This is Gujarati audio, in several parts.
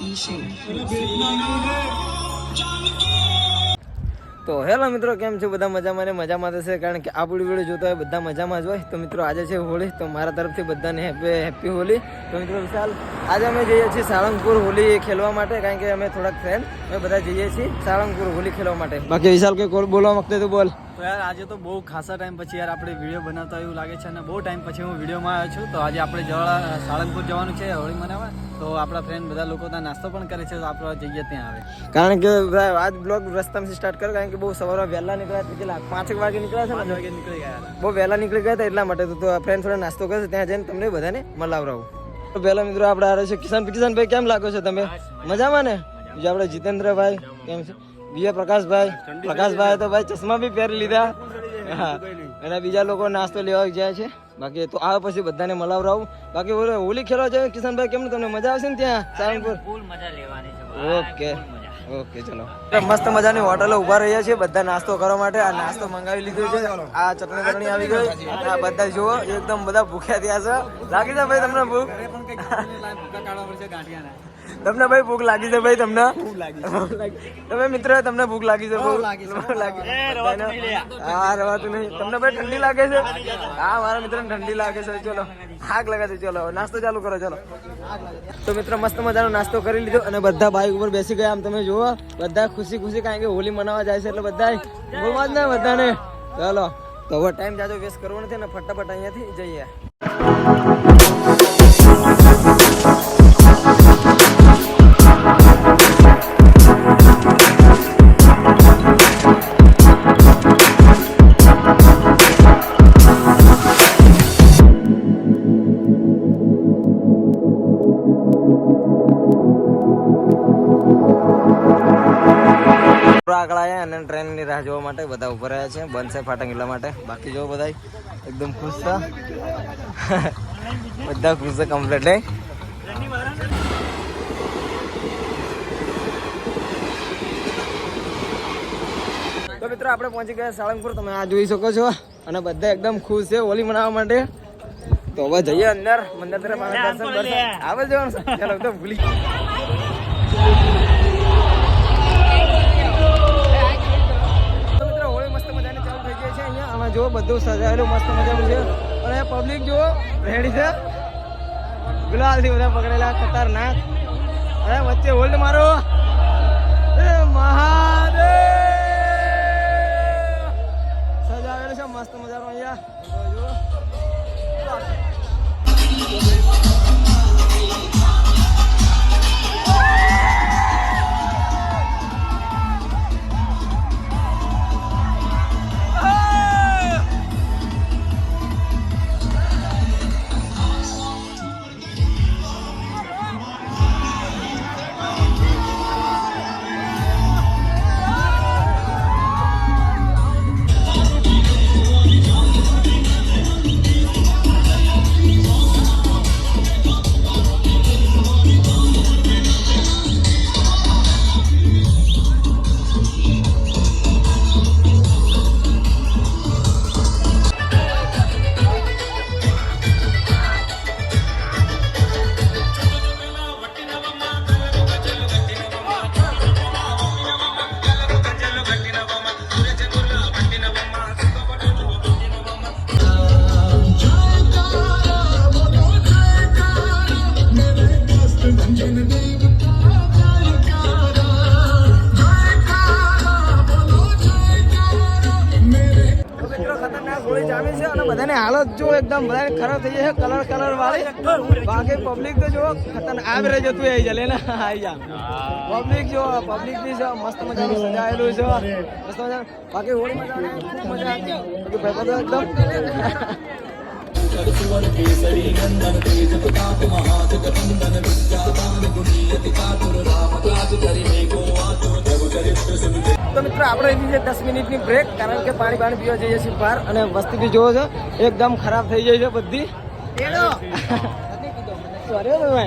તો હેલો મિત્રો, કેમ છો? બધા મજામાં ને મજામાં થશે કારણ કે આપણી વીડિયો જોતા હોય બધા મજામાં જ હોય. તો મિત્રો, આજે છે હોળી, તો મારા તરફથી બધાને હેપી હેપી હોળી. તો મિત્રો વિશાલ આજે અમે જઈએ છીએ સાળંગપુર હોલી ખેલવા માટે, કારણ કે અમે થોડાક ફ્રેન્ડ અમે બધા જઈએ છીએ સાળંગપુર હોલી ખેલવા માટે. બાકી વિશાલ કોઈ બોલવા માંગતો તો બોલ. તો યાર આજે તો બહુ ખાસા ટાઈમ પછી યાર આપણે વીડિયો બનાવતા એવું લાગે છે અને બહુ ટાઈમ પછી હું વિડીયોમાં આવ્યો છું. તો આજે આપણે જવા સાળંગપુર જવાનું છે હોળી મનાવવા. તો આપણા ફ્રેન્ડ બધા લોકો ત્યાં નાસ્તો પણ કરે છે તો આપણે જઈએ ત્યાં આવે. કારણ કે આજ બ્લોગ રસ્તામાંથી સ્ટાર્ટ કર કારણ કે બહુ સવારે વહેલા નીકળ્યા કેટલા પાંચેક વાગે નીકળ્યા છે પાંચ વાગે નીકળી ગયા બહુ વહેલા નીકળી ગયા હતા એટલા માટે તો ફ્રેન્ડ થોડા નાસ્તો કરશે ત્યાં જઈને તમને બધાને મલાવરાવું. તો પહેલા મિત્રો આપણે આવે છે કિશન કિશનભાઈ કેમ લાગો છો તમે? મજામાં. ને? બીજા આપણે જીતેન્દ્રભાઈ કેમ છે? બીજા પ્રકાશભાઈ પ્રકાશભાઈ તો ભાઈ ચશ્મા બી પહેરી લીધા. હા. અને બીજા લોકો નાસ્તો લેવા જાય છે. બાકી તો આવે પછી બધાને મલાવરાવું. બાકી બોલો હોલી ખેલવા જાય કિશનભાઈ કેમ તમને મજા આવશે ને ત્યાં? સારંગપુર? ઓકે. ઓકે ચલો. મસ્ત મજાની હોટલો ઊભા રહ્યા છે બધા નાસ્તો કરવા માટે. આ નાસ્તો મંગાવી લીધો છે. આ ચટણી ચટણી આવી ગઈ. આ બધા જુઓ એકદમ બધા ભૂખ્યા થયા છે. લાગી છે ભાઈ તમને ભૂખ. તમને ભાઈ ભૂખ લાગી છે ભાઈ તમને? તમે મિત્ર તમને ભૂખ લાગી છે લાગી હા રવાતું નહીં. તમને ભાઈ ઠંડી લાગે છે? હા મારા મિત્ર ઠંડી લાગે છે. ચલો આગ લાગે છે ચલો. નાસ્તો ચાલુ કરો ચલો. તો મિત્ર મસ્ત મજાનો નાસ્તો કરી લીધો અને બધા બાઈક ઉપર બેસી ગયા. આમ તમે જુઓ બધા ખુશી ખુશી કારણ કે હોલી મનાવવા જાય છે એટલે બધા બોલવા જ ને બધાને. ચાલો તો હવે ટાઈમ જાજો વેસ્ટ કરવો નથી ને ફટાફટ અહીંયાથી જઈએ. આગળ આવ્યા અને ટ્રેનની રાહ જોવા માટે બધા ઊભા રહ્યા છે. બનશે ફાટક એટલા માટે. બાકી જો બધા એકદમ ખુશ છે. બધા ખુશ છે કમ્પ્લીટ તો મિત્રો, આપણે પહોંચી ગયા સાળંગપુર. તમે આ જોઈ શકો છો. અને બધા એકદમ ખુશ છે હોલી મનાવવા માટે. તો હવે જઈએ અંદર. મંદિર તરફ આવે જવાનું. ભૂલી અહીંયા જો બધું સજાયેલું, મસ્ત મજાનું છે. અને પબ્લિક જુઓ રેડી છે. ગુલાલથી બધા પકડેલા, ખતરનાક. અરે વચ્ચે હોલ્ડ મારો. હાલત જો એકદમ બધાને ખરાબ થઈ જાય છે કલર કલર વાળી બાકી પબ્લિક તો જો ખતરનાક આવે જતું આવી જાય લેને આવી જા પબ્લિક જો પબ્લિક બી છે મસ્ત મજાનું સજાયેલું છે મસ્ત મજા બાકી હોળીમાં જવાની ખૂબ મજા આવી બાકી ભાઈ બધો એકદમ તો મિત્રો આપણે લીધી છે દસ મિનિટની બ્રેક કારણ કે પાણી પાણી પીવા જઈએ છીએ બહાર અને વસ્તી બી જોવો છો એકદમ ખરાબ થઈ જાય છે બધી.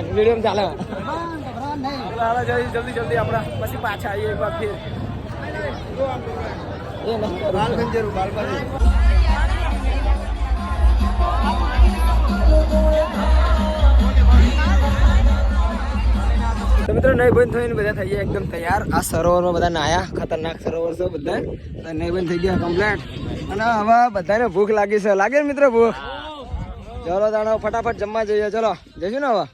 વીડિયો ચાલે. જલ્દી જલ્દી આપણે પછી પાછા આવીએ એક એ નહીં મિત્રો નહીં બંધ થઈને બધા થઈ ગયા એકદમ તૈયાર. આ સરોવરમાં બધા નાયા, ખતરનાક સરોવર છે બધા. નહીં બંધ થઈ ગયા કમ્પ્લેટ અને હવે બધાને ભૂખ લાગી છે. લાગે ને મિત્રો ભૂખ? ચલો તાણો ફટાફટ જમવા જઈએ. ચલો, જઈશું ને હવે?